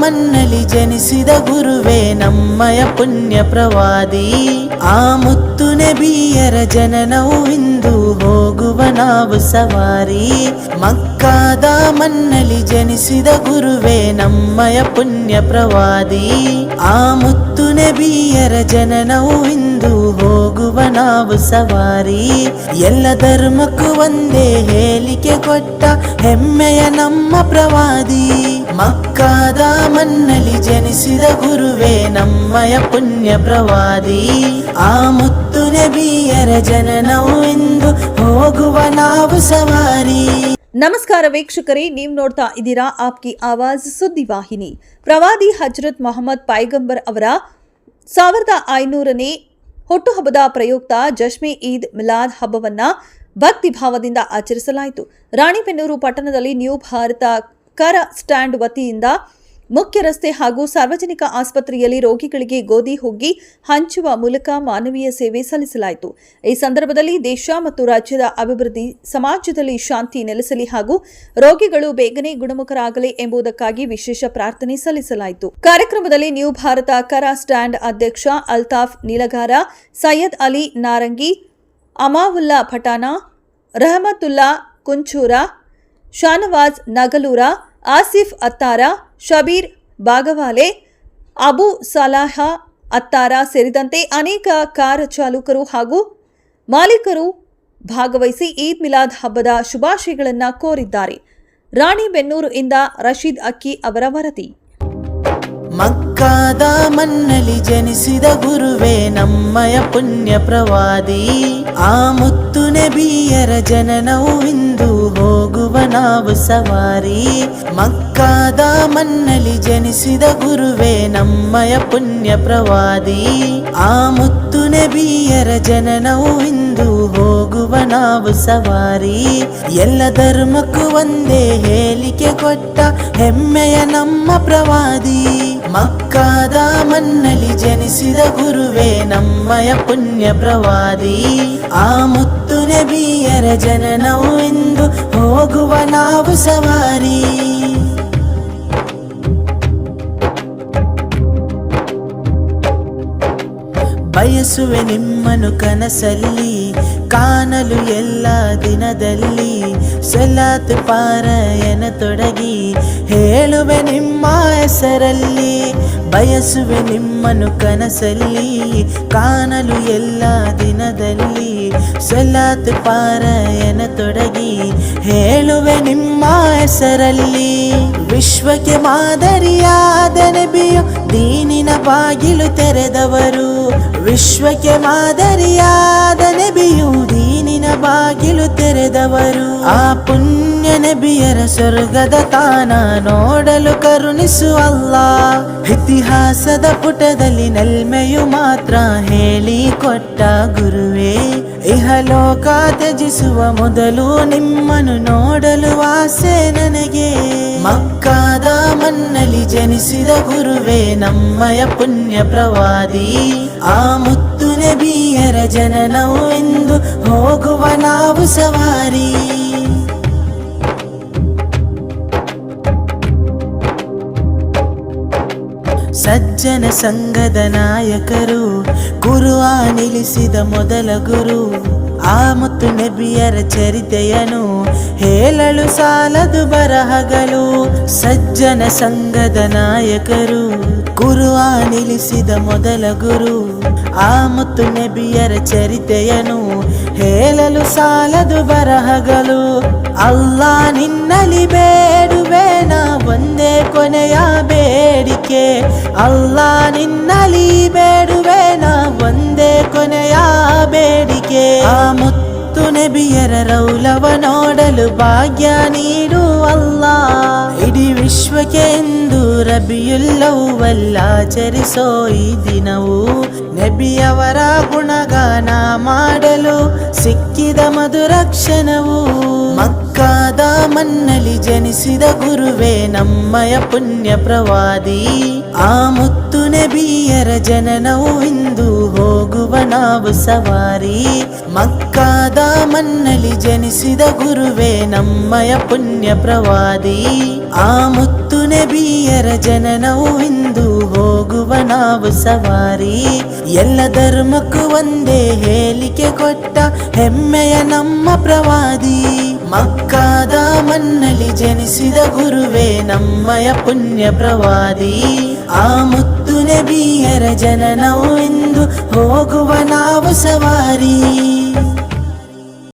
ಮನ್ನಲಿ ಜನಿಸಿದ ಗುರುವೇ ನಮ್ಮಯ ಪುಣ್ಯ ಪ್ರವಾದಿ. ಆ ಮುತ್ತು ನಬಿಯರ ಜನನವು ಇಂದು ಹೋಗುವ ನಾವು ಸವಾರಿ. ಮಕ್ಕಾದ ಮನ್ನಲಿ ಜನಿಸಿದ ಗುರುವೇ ನಮ್ಮಯ ಪುಣ್ಯ ಪ್ರವಾದಿ. ಆ ಮುತ್ತು ನಬಿಯರ ಜನನವು ಇಂದು ಹೋಗುವ ನಾವು ಸವಾರಿ. ಎಲ್ಲ ಧರ್ಮಕ್ಕೂ ಒಂದೇ ಹೇಳಿಕೆ ಕೊಟ್ಟ ಹೆಮ್ಮೆಯ ನಮ್ಮ ಪ್ರವಾದಿ. ಮಕ್ಕಾದ ಮನ್ನಲಿ ಜನಿಸಿದ ಗುರುವೇ ನಮ್ಮಯ ಪುಣ್ಯ ಪ್ರವಾದಿ. ಆ ಮುತ್ತು ನಬಿಯರ ಜನನವು ಎಂದು ಹೋಗುವ ನಾವು ಸವಾರಿ. ನಮಸ್ಕಾರ ವೀಕ್ಷಕರೇ, ನೀವು ನೋಡ್ತಾ ಇದ್ದೀರಾ ಆಪ್ಕಿ ಆವಾಜ್ ಸುದ್ದಿ ವಾಹಿನಿ. ಪ್ರವಾದಿ ಹಜರತ್ ಮೊಹಮ್ಮದ್ ಪೈಗಂಬರ್ ಅವರ ಸಾವಿರದ ಐನೂರನೇ ಹುಟ್ಟುಹಬ್ಬದ ಪ್ರಯುಕ್ತ ಜಶ್ಮೆ ಈದ್ ಮಿಲಾದ್ ಹಬ್ಬವನ್ನ ಭಕ್ತಿ ಭಾವದಿಂದ ಆಚರಿಸಲಾಯಿತು. ರಾಣಿಬೆನ್ನೂರು ಪಟ್ಟಣದಲ್ಲಿ ನ್ಯೂ ಭಾರತ ಕರ ಸ್ಟ್ಯಾಂಡ್ ವತಿಯಿಂದ ಮುಖ್ಯ ರಸ್ತೆ ಹಾಗೂ ಸಾರ್ವಜನಿಕ ಆಸ್ಪತ್ರೆಯಲ್ಲಿ ರೋಗಿಗಳಿಗೆ ಗೋಧಿ ಹುಗ್ಗಿ ಹಂಚುವ ಮೂಲಕ ಮಾನವೀಯ ಸೇವೆ ಸಲ್ಲಿಸಲಾಯಿತು. ಈ ಸಂದರ್ಭದಲ್ಲಿ ದೇಶ ಮತ್ತು ರಾಜ್ಯದ ಅಭಿವೃದ್ಧಿ, ಸಮಾಜದಲ್ಲಿ ಶಾಂತಿ ನೆಲೆಸಲಿ ಹಾಗೂ ರೋಗಿಗಳು ಬೇಗನೆ ಗುಣಮುಖರಾಗಲಿ ಎಂಬುದಕ್ಕಾಗಿ ವಿಶೇಷ ಪ್ರಾರ್ಥನೆ ಸಲ್ಲಿಸಲಾಯಿತು. ಕಾರ್ಯಕ್ರಮದಲ್ಲಿ ನ್ಯೂ ಭಾರತ ಕರ ಸ್ಟ್ಯಾಂಡ್ ಅಧ್ಯಕ್ಷ ಅಲ್ತಾಫ್ ನೀಲಗಾರ, ಸೈಯದ್ ಅಲಿ ನಾರಂಗಿ, ಅಮಾವುಲ್ಲಾ ಪಠಾಣ, ರಹಮತುಲ್ಲಾ ಕುಂಚೂರ, ಶಾನವಾಜ್ ನಗಲೂರ, ಆಸಿಫ್ ಅತ್ತಾರ ಶಬೀರ್ ಬಾಗವಾಲೆ, ಅಬು ಸಲಾಹ ಅತ್ತಾರ ಸೇರಿದಂತೆ ಅನೇಕ ಕಾರ್ ಚಾಲಕರು ಹಾಗೂ ಮಾಲೀಕರು ಭಾಗವಹಿಸಿ ಈದ್ ಮಿಲಾದ್ ಹಬ್ಬದ ಶುಭಾಶಯಗಳನ್ನು ಕೋರಿದ್ದಾರೆ. ರಾಣಿಬೆನ್ನೂರು ಇಂದ ರಶೀದ್ ಅಕ್ಕಿ ಅವರ ವರದಿ. ಮಕ್ಕಾದ ಮನ್ನಲಿ ಜನಿಸಿದ ಗುರುವೇ ನಮ್ಮಯ ಪುಣ್ಯ ಪ್ರವಾದಿ. ಆ ಮುತ್ತು ನೆಬಿಯರ ಜನನವು ಇಂದು ಹೋಗುವ ನಾವು ಸವಾರಿ. ಮಕ್ಕಾದ ಮನ್ನಲಿ ಜನಿಸಿದ ಗುರುವೇ ನಮ್ಮಯ ಪುಣ್ಯ ಪ್ರವಾದಿ. ಆ ಮುತ್ತು ನೆಬಿಯರ ಜನನವು ಇಂದು ಹೋಗುವ ನಾವು ಸವಾರಿ. ಎಲ್ಲ ಧರ್ಮಕ್ಕೂ ಒಂದೇ ಹೇಳಿಕೆ ಕೊಟ್ಟ ಹೆಮ್ಮೆಯ ನಮ್ಮ ಪ್ರವಾದಿ. ಮಕ್ಕಾದ ಮನ್ನಲಿ ಜನಿಸಿದ ಗುರುವೇ ನಮ್ಮಯ ಪುಣ್ಯ ಪ್ರವಾದಿ. ಆ ಮುತ್ತು ನಬಿಯರ ಜನನವು ಹೋಗುವ ನಾವು ಸವಾರಿ. ಬಯಸುವೆ ನಿಮ್ಮನು ಕನಸಲ್ಲಿ ಕಾಣಲು ಎಲ್ಲ ದಿನದಲ್ಲಿ ಸಲಾತ್ ಪಾರಾಯಣ ತೊಡಗಿ ಹೇಳುವೆ ನಿಮ್ಮ ಹೆಸರಲ್ಲಿ, ಬಯಸುವೆ ನಿಮ್ಮನು ಕನಸಲ್ಲಿ, ಕಾಣಲು ಎಲ್ಲ ದಿನದಲ್ಲಿ ಸಲಾತ್ ಪಾರಾಯಣ ತೊಡಗಿ ಹೇಳುವೆ ನಿಮ್ಮ ಹೆಸರಲ್ಲಿ. ವಿಶ್ವಕ್ಕೆ ಮಾದರಿಯಾದ ನೆಬಿಯು ದೀನಿನ ಬಾಗಿಲು ತೆರೆದವರು. ವಿಶ್ವಕ್ಕೆ ಮಾದರಿಯಾದ ನಬಿಯು ಬಾಗಿಲು ತೆರೆದವರು. ಆ ಪುಣ್ಯ ನಬಿಯರ ಸ್ವರ್ಗದ ತಾನ ನೋಡಲು ಕರುಣಿಸುವಲ್ಲ ಇತಿಹಾಸದ ಪುಟದಲ್ಲಿ ನಲ್ಮೆಯು ಮಾತ್ರ ಹೇಳಿ ಕೊಟ್ಟ ಗುರುವೇ. ಇಹಲೋಕ ತ್ಯಜಿಸುವ ಮೊದಲು ನಿಮ್ಮನ್ನು ನೋಡಲು ಆಸೆ ನನಗೆ. ಮಕ್ಕಾದ ಮನ್ನಲಿ ಜನಿಸಿದ ಗುರುವೇ ನಮ್ಮಯ ಪುಣ್ಯ ಪ್ರವಾದಿ. ಆ ಮುತ್ತು ನಬಿಯರ ಜನನವು ಎಂದು ಹೋಗುವ ನಾವು ಸವಾರಿ. ಸಜ್ಜನ ಸಂಘದ ನಾಯಕರು ಗುರುವ ನಿಲ್ಲಿಸಿದ ಮೊದಲ ಗುರು. ಆ ಮುತ್ತು ನಬಿಯರ ಚರಿತೆಯನು ಹೇಳಲು ಸಾಲದು ಬರಹಗಳು. ಸಜ್ಜನ ಸಂಘದ ನಾಯಕರು, ಗುರುವ ನಿಲ್ಲಿಸಿದ ಮೊದಲ ಗುರು. ಆ ಮುತ್ತು ನಬಿಯರ ಚರಿತೆಯನು ಹೇಳಲು ಸಾಲದು ಬರಹಗಳು. ಅಲ್ಲ ನಿನ್ನಲಿ ನಾ ಒಂದೇ ಕೊನೆಯ ಬೇಡಿಕೆ. ಅಲ್ಲ ನಿನ್ನಲಿ ಬೇಡುವೆ ಕೊನೆಯ ಬೇಡಿಕೆ. ಆ ಮುತ್ತು ನಬಿಯರ ರೌಲವ ನೋಡಲು ಭಾಗ್ಯ ನೀಡು ಅಲ್ಲ ಇಡೀ ವಿಶ್ವಕ್ಕೆ ಎಂದು ರಬಿಯುಲ್ಲವಲ್ಲಾಚರಿಸೋ ಈ ದಿನವು. ನಬಿಯವರ ಗುಣಗಾನ ಮಾಡಲು ಸಿಕ್ಕಿದ ಮಧುರಕ್ಷಣವು ಮಕ್ಕಾದ ಮನ್ನಲಿ ಜನಿಸಿದ ಗುರುವೇ ನಮ್ಮಯ ಪುಣ್ಯ ಪ್ರವಾದಿ. ಆ ಮುತ್ತು ನಬಿಯರ ಜನನವು ಇಂದು ಹೋಗುವ ನಾವು ಸವಾರಿ. ಮಕ್ಕಾದ ಮಣ್ಣಲ್ಲಿ ಜನಿಸಿದ ಗುರುವೇ ನಮ್ಮಯ ಪುಣ್ಯ ಪ್ರವಾದಿ. ಆ ಮುತ್ತು ನಬಿಯರ ಜನನವು ಇಂದು ಹೋಗುವ ನಾವು ಸವಾರಿ. ಎಲ್ಲ ಧರ್ಮಕ್ಕೂ ಒಂದೇ ಹೇಳಿಕೆ ಕೊಟ್ಟ ಹೆಮ್ಮೆಯ ನಮ್ಮ ಪ್ರವಾದಿ. ಮಕ್ಕಾದ ಮಣ್ಣಲ್ಲಿ ಜನಿಸಿದ ಗುರುವೇ ನಮ್ಮಯ ಪುಣ್ಯ ಪ್ರವಾದಿ. ಆ ಮುತ್ತು ನಬಿಯರ ಜನನವು ಇಂದು ಹೋಗುವ ನಾವು ಸವಾರಿ.